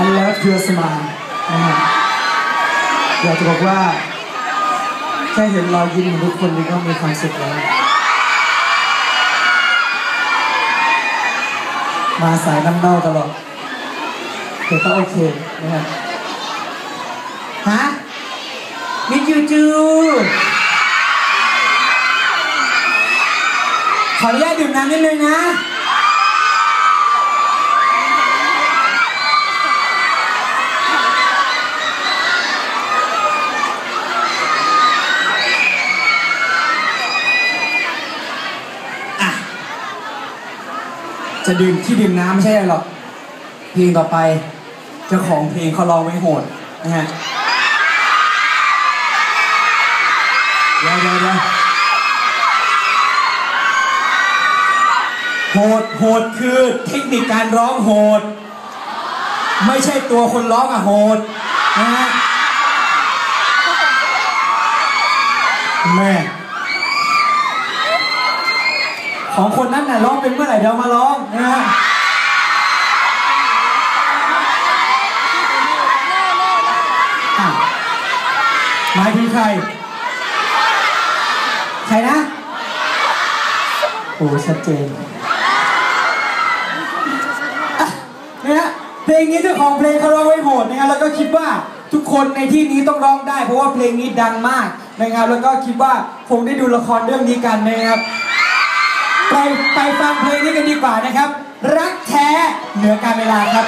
I love your smile นะฮะอยากจะบอกว่า แค่เห็นรอยยิ้มของทุกคนนี่ก็มีความสุขแล้ว มาสายน้ำเน่าตลอดแต่ก็โอเคนะครับฮะมิจูจูขออนุญาตดื่มน้ำนิดนึงนะ จะดื่มที่ดื่มน้ำไม่ใช่อะไรหรอกเพลงต่อไปเจ้าของเพลงเขาร้องไว้โหดนะฮะเดี๋ยวเดี๋ยวเดี๋ยวโหดโหดคือเทคนิคการร้องโหด ไม่ใช่ตัวคนร้องอะโหดนะฮะแม่ ของคนนั้นน่ะร้องเป็นเมื่อไหร่เดี๋ยวมาร้องนะฮะหมายถึงใคร ใครนะ โอ้ชัดเจนอะนะฮะเพลงนี้เจ้าของเพลงเขาร้องไว้โหดนะครับแล้วก็คิดว่าทุกคนในที่นี้ต้องร้องได้ เพราะว่าเพลงนี้ดังมากนะครับ แล้วก็คิดว่าคงได้ดูละครเรื่องนี้กันนะครับ ไปฟังเพลงนี้กันดีกว่านะครับ รักแท้เหนือการเวลาครับ